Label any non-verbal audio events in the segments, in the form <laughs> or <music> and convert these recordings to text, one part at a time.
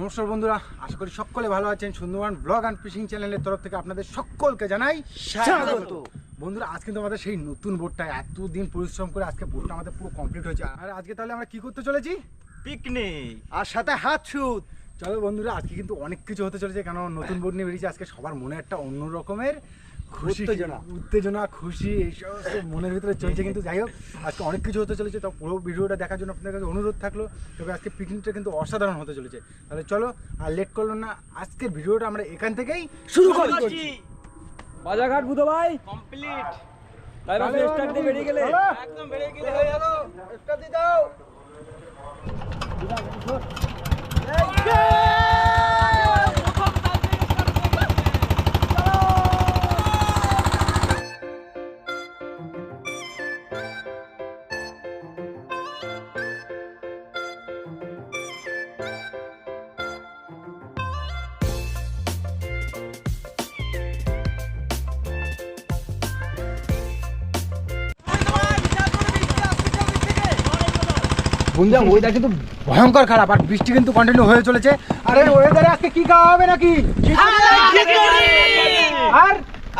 নমস্কার বন্ধুরা আশা করি সকলে ভালো আছেন। সুন্দরবন ব্লগ অ্যান্ড ফিশিং চ্যানেলের তরফ থেকে আপনাদের সকলকে জানাই স্বাগত। বন্ধুরা আজকে কিন্তু আমাদের সেই নতুন বোটটা এতদিন পরিশ্রম করে আজকে বোটটা আমাদের পুরো কমপ্লিট হয়েছে। আর আজকে তাহলে আমরা কি করতে চলেছি? পিকনিক আর সাথে হাত সুত। চলো বন্ধুরা আজকে কিন্তু অনেক কিছু হতে চলেছে কেন নতুন বোট নিয়ে বেরিয়েছে। আজকে সবার মনে একটা অন্য রকমের খুশি উত্তেজনা। উত্তেজনা খুশি এইসব সব মনের ভিতরে চলছে। কিন্তু যাই হোক আজকে অনেক কিছু হতে চলেছে। তো পুরো ভিডিওটা দেখার জন্য আপনাদের কাছে অনুরোধ থাকল। তবে আজকে পিকনিকটা কিন্তু অসাধারণ হতে চলেছে। তাহলে চলো আর লেট করল না আজকের ভিডিওটা আমরা এখান থেকেই শুরু করছি। করছি। বাজারঘাট বুধো ভাই। কমপ্লিট। তাই ভাবে স্টার্ট দিয়ে বেরিয়ে গেলে। একদম বেড়ে গেলে হয়ে গেল। বন্ধুরা ওয়েদার কিন্তু ভয়ঙ্কর খারাপ আর বৃষ্টি কিন্তু কন্টিনিউ হয়ে চলেছে। আর এই ওয়েদারে আজকে কি খাওয়া হবে নাকি? আর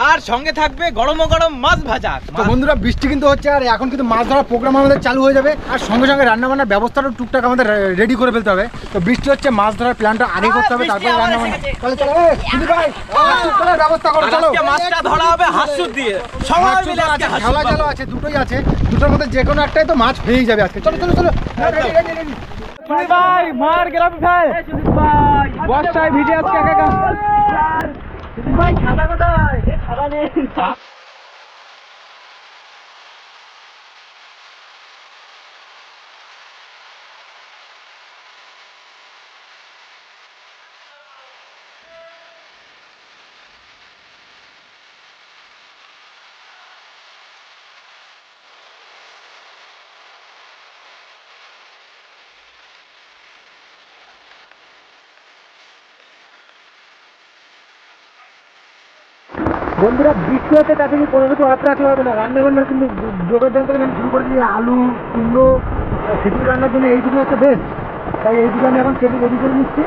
আর সঙ্গে থাকবে গরম গরম মাছ ভাজা। তো বন্ধুরা বৃষ্টি কিন্তু হচ্ছে আর এখন কিন্তু মাছ ধরার প্রোগ্রাম আমাদের চালু হয়ে যাবে। আর সঙ্গে সঙ্গে রান্না বান্নার ব্যবস্থাটাও টুকটাক আমাদের রেডি করে ফেলতে হবে। তো বৃষ্টি হচ্ছে মাছ ধরার প্ল্যানটা আগে করতে হবে তারপরে রান্না বান্না চলো চলো দিদি ভাই হাত ব্যবস্থা করো চলো। আজকে মাছটা ধরা হবে হাসুর দিয়ে। সবাই মিলে আজকে আছে, খেলা দুটোই আছে। দুটোর মধ্যে যে কোনো একটাই তো মাছ যাবে আজকে। চলো চলো চলো। রেডি রেডি রেডি সুদীপ ভাই মার গেলাম ভাই। বর্ষায় ভিজে আজকে একা। 快抢那个蛋！别卡蛋了，হচ্ছে তাতে কি কোনো কিছু হাত রাখলে হবে না? রান্না বান্না কিন্তু জোগাড় যন্ত্র আমি শুরু করে দিয়ে আলু কুমড়ো খিচুড়ি রান্নার জন্য এই দুটো হচ্ছে বেস্ট তাই এই দুটো আমি এখন কেটে রেডি করে নিচ্ছি।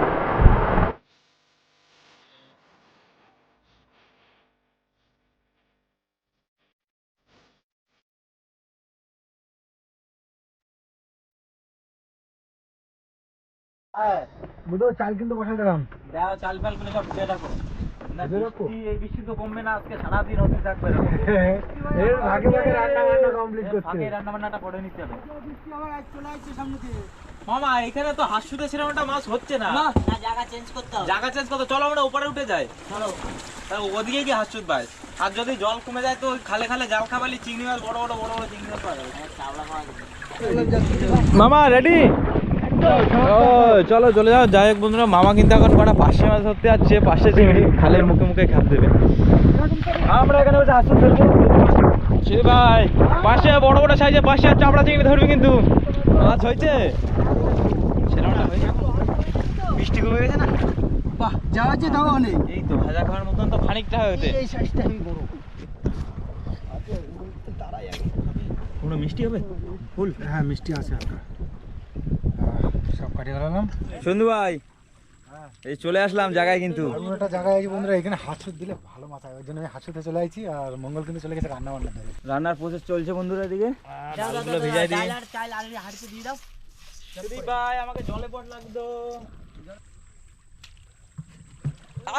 বুধো চাল কিন্তু বসাই দিলাম। চাল ফাল সব দিয়ে রাখো? বৃষ্টি- তো কমবে না আজকে সারাদিন হতে থাকবে <laughs> এর ভাগে ভাগে রান্না বান্না কমপ্লিট করছে। ফাঁকে রান্না বান্নাটা করে নিতে হবে। মামা এখানে তো হাসুতে সেরকম একটা মাছ হচ্ছে না। জায়গা চেঞ্জ করতে হবে। জায়গা চেঞ্জ করতে চলো আমরা উপরে উঠে যাই। চলো। ওদিকে গিয়ে হাসুত ভাই আর যদি জল কমে যায় তো খালে খালে জাল খাবালি চিংড়ি মাছ বড় বড় বড় বড় চিংড়ি মাছ পাওয়া যাবে। মামা রেডি চলো চলে যাও। যাই হোক বন্ধুরা মামা কিন্তু এখন কটা? পাশে মাছ ধরতে যাচ্ছে পাশে চিংড়ি। খালের মুখে মুখে খাপ দেবে। আমরা এখানে বসে হাসতে ধরবো সে ভাই পাশে বড় বড় সাইজে পাশে আর চাপড়া চিংড়ি ধরবি কিন্তু। মাছ হয়েছে? বৃষ্টি কমে গেছে না? বাহ যাওয়া যে দাও অনেক। এই তো ভাজা খাওয়ার মতন তো খানিকটা হয়েছে। এই সাইজটা আমি বড়। মিষ্টি হবে? ফুল? হ্যাঁ মিষ্টি আছে হালকা সব কাটিয়ে সন্ধু ভাই এই চলে আসলাম জায়গায় কিন্তু। এমন একটা জায়গায় আছে বন্ধুরা এখানে হাঁসুর দিলে ভালো মাথা ওই জন্য আমি হাঁসুতে চলে আসছি আর মঙ্গল কিন্তু চলে গেছে রান্না বান্না রান্নার প্রসেস চলছে বন্ধুরা এদিকে। ভিজাই দিই ডাল আর হাঁড়িতে দিয়ে দাও। ভাই আমাকে জলে পট লাগতো।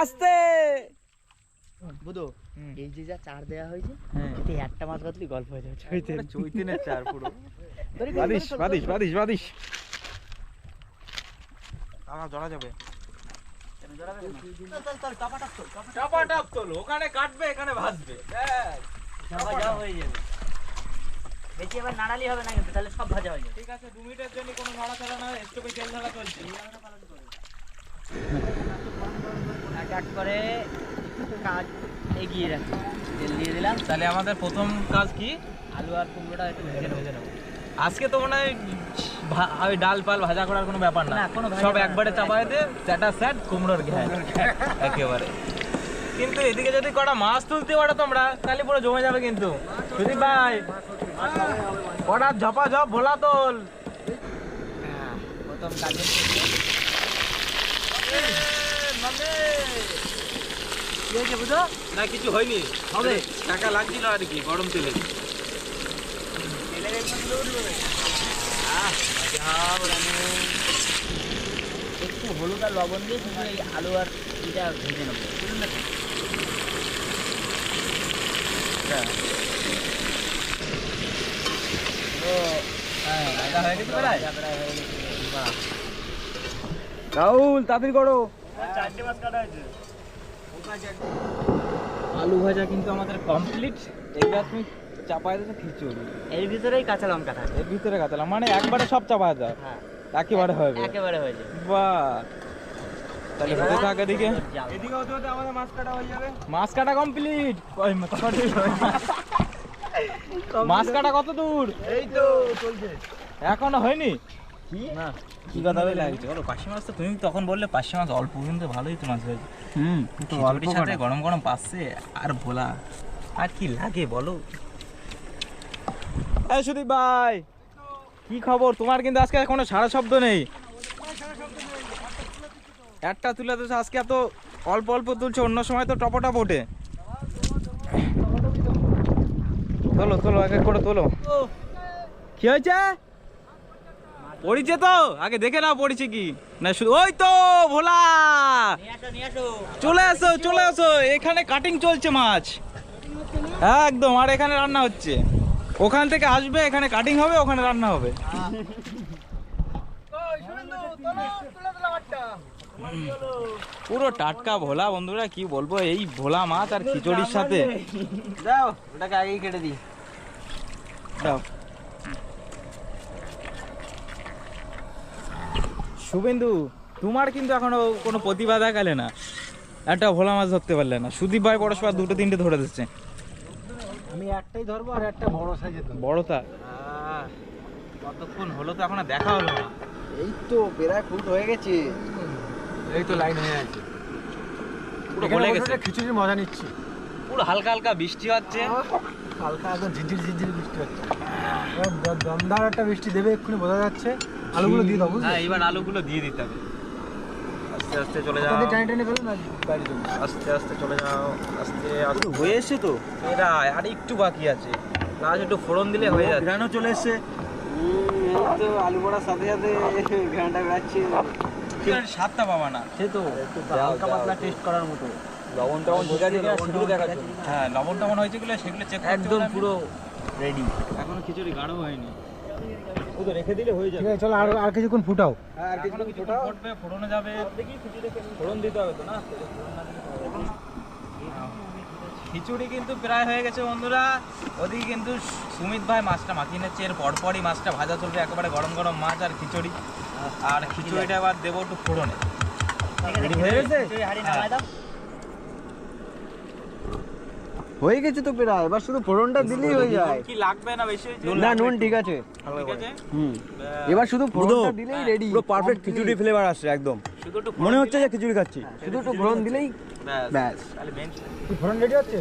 আস্তে! বুধো এই যে যা চার দেওয়া হয়েছে হ্যাঁ। এতে একটা মাছ গল্প হয়ে যাবে। চৈতিনের চার পুরো। বাদিস বাদিস বাদিস বাদিস আমার জড়া যাবে। ওখানে কাটবে এখানে ভাজবে ব্যাস। সব হয়ে যাবে বেশি এবার নাড়ালি হবে না কিন্তু তাহলে সব ভাজা হয়ে যাবে। ঠিক আছে দু মিনিটের জন্য কোনো নড়াচড়া না স্টোভে তেল ঢালা চলছে এক এক করে কাজ এগিয়ে রাখি। তেল দিয়ে দিলাম। তাহলে আমাদের প্রথম কাজ কি? আলু আর কুমড়োটা একটু ভেজে নেব। আজকে তো মনে হয় ওই ডাল পাল ভাজা করার কোনো ব্যাপার না। সব একবারে চাপায় দে স্যাটা স্যাট কুমড়োর ঘ্যাট একেবারে। কিন্তু এদিকে যদি কটা মাছ তুলতে পারো তোমরা তাহলে পুরো জমে যাবে কিন্তু। যদি ভাই কটা ঝপা ঝপ ভোলা তোল। না কিছু হয়নি। হবে। টাকা লাগছিল আর কি গরম তেলে। একটু হলুদ আর লবণ দিয়ে শুধু এই আলু আর এটা ভেজে নেব বুঝলেন না রাহুল, তাড়াতাড়ি করো। আলু ভাজা কিন্তু আমাদের কমপ্লিট এইবার তুমি চাপায় খিচুড়ি। এর ভিতরেই কাঁচা লঙ্কা থাকে। এর ভিতরে কাতালাম মানে একবারে সব চাপা যায় হ্যাঁ। একেবারে হবে একেবারে হয়ে যাবে। বাহ। তাহলে হতে থাক এদিকে। এদিকে হতে হতে আমাদের মাছ কাটা হয়ে যাবে। মাছ কাটা কমপ্লিট। মাছ কাটা কত দূর? এই তো চলছে। এখনও হয়নি? না কি কথা বলে? লাগছে বলো পার্শে মাছ তো তুমি তখন বললে মাছ অল্প কিন্তু ভালোই তো মাছ হয়েছে। হুম খিচুড়ির সাথে গরম গরম পাচ্ছে আর ভোলা। আর কি লাগে বলো? এই সুদীপ ভাই, কি খবর? তোমার কিন্তু আজকে কোনো সারা শব্দ নেই। একটা তুলে তো আজকে এত অল্প অল্প তুলছে, অন্য সময় তো টপটপ ওঠে তোলো তোলো, এক এক করে তোলো। কি হয়েছে? পড়িছে তো? আগে দেখে নাও পড়িছে কি। না শুধু ওই তো, ভোলা। চলে আসো চলে আসো এখানে কাটিং চলছে মাছ। একদম, আর এখানে রান্না হচ্ছে। ওখান থেকে আসবে এখানে কাটিং হবে ওখানে রান্না হবে। পুরো টাটকা ভোলা বন্ধুরা কি বলব এই ভোলা মাছ আর খিচুড়ির সাথে। দাও ওটাকে আগেই কেটে দিই। দাও। শুভেন্দু তোমার কিন্তু এখনও কোনো প্রতিভা দেখালে না। একটা ভোলা মাছ ধরতে পারলে না। সুদীপ ভাই পরস্পর দুটো তিনটে ধরে দিচ্ছে। আমি একটাই ধরবো আর একটা বড় সাইজের ধরবো। বড়টা আহ, কতক্ষণ হলো তো এখনও দেখা হলো না। এই তো বেড়া ফুট হয়ে গেছে। এই তো লাইন হয়ে আছে। পুরো গলে গেছে। খিচুড়ির মজা নিচ্ছি। পুরো হালকা হালকা বৃষ্টি হচ্ছে। হালকা একদম ঝিরঝির ঝিরঝির বৃষ্টি হচ্ছে। এবার দমদার একটা বৃষ্টি দেবে এক্ষুনি বোঝা যাচ্ছে। আলুগুলো দিয়ে দাও হ্যাঁ এবার আলুগুলো দিয়ে দিতে হবে। আস্তে আস্তে চলে যাও। আস্তে আস্তে চলে যাও আস্তে আস্তে। হয়ে এসছে তো। এরা আর একটু বাকি আছে। লাস্ট একটু ফোড়ন দিলে হয়ে যাচ্ছে। গ্রানও চলে এসছে। তো আলু বড়ার সাথে সাথে ঘ্রানটা বেড়াচ্ছে। স্বাদটা পাবা না। সে তো। হালকা পাতলা টেস্ট করার মতো। লবণ টবণ ঠিক আছে শুধু দেখাচ্ছি। হ্যাঁ লবণ টবণ হয়েছে সেগুলো চেক একদম পুরো রেডি এখনও খিচুড়ি গাঢ় হয়নি। ও তো রেখে দিলে হয়ে ঠিক আছে চলো আর আর কিছুক্ষণ ফুটাও। আর কিছু কিছু ফুটবে ফোড়নে যাবে। ফোড়ন দিতে হবে তো না? খিচুড়ি কিন্তু প্রায় হয়ে গেছে বন্ধুরা। ওদিকে কিন্তু সুমিত ভাই মাছটা মাখিয়ে নিচ্ছে। এর পরপরই মাছটা ভাজা চলবে একেবারে গরম গরম মাছ আর খিচুড়ি। আর খিচুড়িটা এবার দেবো একটু ফোড়নে। হয়ে গেছে? হাড়ি নামাই দাও। হয়ে গেছে তো প্রায় এবার শুধু ফোড়নটা দিলেই হয়ে যায়। কি লাগবে না বেশি না নুন ঠিক আছে। ঠিক আছে? হুম এবার শুধু ফোড়নটা দিলেই রেডি পুরো পারফেক্ট খিচুড়ি ফ্লেভার আসছে একদম। শুধু একটু মনে হচ্ছে যে খিচুড়ি খাচ্ছি। শুধু একটু ফোড়ন দিলেই ব্যাস। তাহলে কি ফোড়ন রেডি হচ্ছে?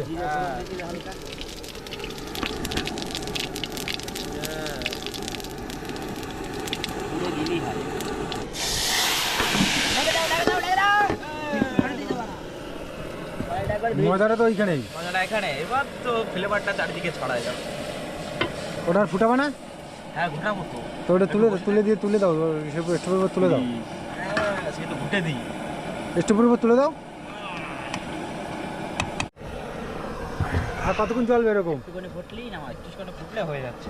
পুরো দিলেই হয়। মজাটা তো ওইখানেই মজাটা এখানে। এবার তো ফ্লেভারটা চারিদিকে ছড়ায় যাবে। ওটা আর ফুটাবে না? হ্যাঁ ঘুটাবো তো। তো ওটা তুলে তুলে দিয়ে তুলে দাও। স্টোভের উপর তুলে দাও। হ্যাঁ, সেটা ঘুটে দিই। স্টোভের উপর তুলে দাও। আর কতক্ষণ চলবে এরকম? একটুখানি ফুটলেই নামাই একটুখানি ফুটলে হয়ে যাচ্ছে।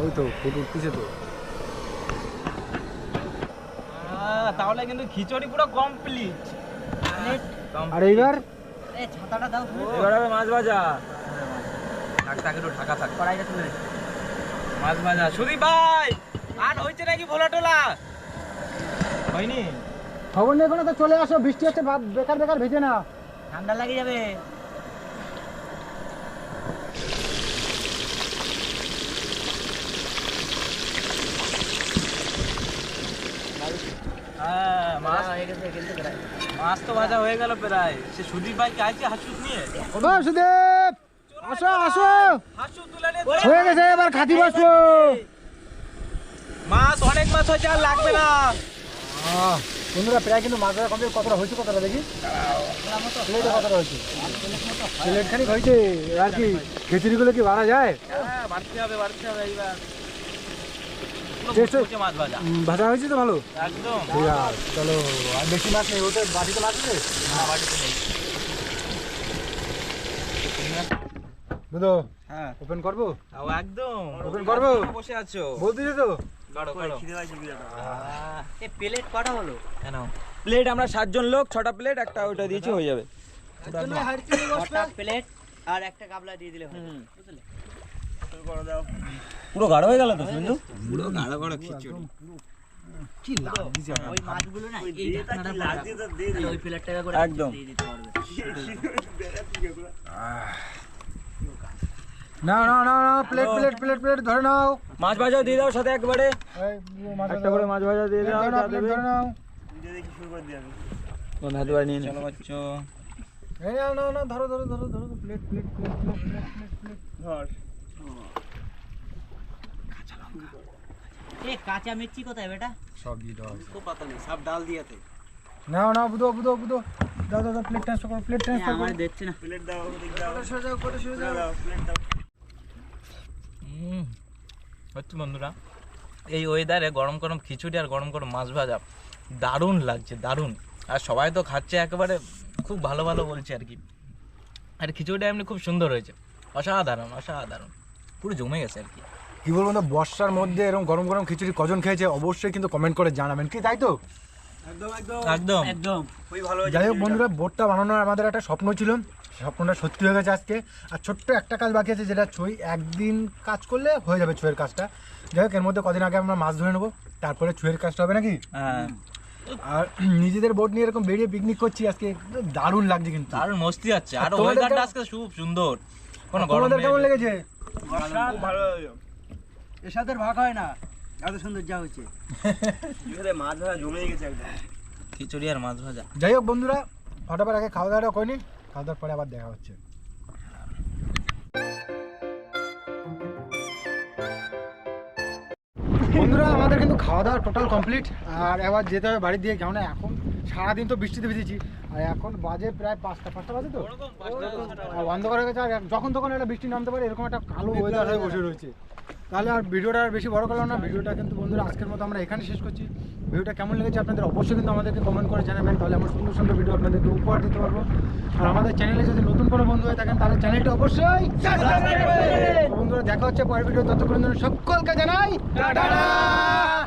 ওই তো ফুট উঠতেছে তো। তাহলে কিন্তু খিচুড়ি পুরো কমপ্লিট আর এইবার? এবার হবে মাছ ভাজা। থাক থাক একটু ঢাকা থাক। কড়াইটা তুলে মাছ ভাজা। সুদীপ ভাই! আর হয়েছে নাকি ভোলা টোলা? হয়নি? খবর নেই কোনো তো চলে আসো। বৃষ্টি হচ্ছে বেকার বেকার ভেজে না। ঠান্ডা লাগে যাবে। হ্যাঁ মাছ হয়ে গেছে কিন্তু প্রায়। মাছ তো ভাজা হয়ে গেল প্রায়। সে সুদীপ ভাই কে আছে নিয়ে। ও সুদেব আসো আসো! হাসু তুলে নিয়ে হয়ে গেছে এবার খাতি মাছ অনেক মাছ হয়েছে আর লাগবে না। বন্ধুরা প্রায় কিন্তু মাছ ধরা কমপ্লিট কতটা হয়েছে কতটা দেখি? প্লেটে কতটা হয়েছে? প্লেট খানিক হয়েছে আর কি খিচুড়িগুলো কি বাড়া যায়? হ্যাঁ বাড়তে হবে বাড়তে হবে এইবার। মাছ ভাজা। ভাজা হয়েছে তো ভালো? একদম। চলো। আর বেশি মাছ নেই ওটা বাড়িতে মাছ আছে না বাড়িতে নেই। বুঝো হ্যাঁ। ওপেন করব? একদম। ওপেন করব? বসে আছো? বলতেছো তো। প্লেট কটা হলো? কেন? প্লেট আমরা সাতজন লোক ছটা প্লেট একটা ওইটা দিয়েছি হয়ে যাবে। প্লেট আর একটা গাবলা দিয়ে দিলে বুঝলে? পুরো গাঢ় হয়ে গেল তো সিন্ধু পুরো গাঢ় গাঢ় খিচুড়ি। কি লাভ দিছে ওই মাছগুলো না এই আপনারা তাহলে ওই প্লেটটা করে একদম। দিয়ে দিতে পারবে। না না না না প্লেট প্লেট প্লেট প্লেট ধরে নাও। মাছ ভাজাও দিয়ে দাও সাথে একবারে। এই, মাছ একটা করে মাছ ভাজা দিয়ে প্লেট দাও ধরে নাও, প্লেট ধরে নাও কোন হাতে বাড়ি নিয়ে চলো বাচ্চো। এই নাও না ধরো ধরো ধরো ধরো plate plate plate plate plate plate এ কাঁচা মির্চি কোথায় বেটা? সব দিয়ে দাও তো পাতা নেই সব ডাল দিয়াতে নাও নাও বুধো বুধো বুধো দাও দাও দাও প্লেট ট্রান্সফার করো প্লেট এ, ট্রান্সফার আমার করো। দেখছে না। হুম হচ্ছে বন্ধুরা এই ওয়েদারে গরম গরম খিচুড়ি আর গরম গরম মাছ ভাজা দারুণ লাগছে দারুণ। আর সবাই তো খাচ্ছে একেবারে খুব ভালো ভালো বলছে আর কি। আর খিচুড়িটা এমনি খুব সুন্দর হয়েছে। অসাধারণ অসাধারণ। পুরো জমে গেছে আর কি। কি বলব না বর্ষার মধ্যে এরকম গরম গরম খিচুড়ি কজন খেয়েছে অবশ্যই কিন্তু কমেন্ট করে জানাবেন। কি তাই তো? একদম একদম। একদম। একদম। খুবই ভালো যাই হোক বন্ধুরা বোটটা বানানোর আমাদের একটা স্বপ্ন ছিল। স্বপ্নটা সত্যি হয়ে গেছে আজকে। আর ছোট্ট একটা কাজ বাকি আছে যেটা ছই একদিন কাজ করলে হয়ে যাবে ছুঁয়ের কাজটা। যাই হোক এর মধ্যে কদিন আগে আমরা মাছ ধরে নেব তারপরে ছুঁয়ের কাজটা হবে নাকি? হ্যাঁ। আর <clears throat> নিজেদের বোট নিয়ে এরকম বেরিয়ে পিকনিক করছি আজকে দারুণ লাগছে কিন্তু। দারুণ মস্তি আছে আর আর ওয়েদারটা আজকে খুব সুন্দর। কোনো গরম কেমন লেগেছে? ভালো এর সাথে ভাগ হয় না। এত সুন্দর যা হচ্ছে মাছ ধরা জমে গেছে একদম। খিচুড়ি আর মাছ ভাজা। যাই হোক বন্ধুরা হঠাৎ আগে খাওয়া দাওয়াটা করিনি খাওয়া দাওয়ার পরে আবার দেখা হচ্ছে। বন্ধুরা আমাদের কিন্তু খাওয়া দাওয়া টোটাল কমপ্লিট আর এবার যেতে হবে বাড়ি দিয়ে কেমন এখন সারাদিন তো বৃষ্টিতে ভিজেছি। আর এখন বাজে প্রায় পাঁচটা পাঁচটা বাজে তো? অন্ধকার হয়ে গেছে আর যখন তখন একটা বৃষ্টি নামতে পারে এরকম একটা কালো ওয়েদার হয়ে বসে রয়েছে। তাহলে আর ভিডিওটা আর বেশি বড় করলাম না, ভিডিওটা কিন্তু বন্ধুরা আজকের মতো আমরা এখানে শেষ করছি। ভিডিওটা কেমন লেগেছে আপনাদের অবশ্যই কিন্তু আমাদেরকে কমেন্ট করে জানাবেন, তাহলে আমরা সুন্দর সুন্দর ভিডিও আপনাদেরকে উপহার দিতে পারব। আর আমাদের চ্যানেলে যদি নতুন কোনো বন্ধু হয়ে থাকেন, তাহলে চ্যানেলটা অবশ্যই বন্ধুরা দেখা হচ্ছে পরের ভিডিও ততক্ষণ সকলকে জানাই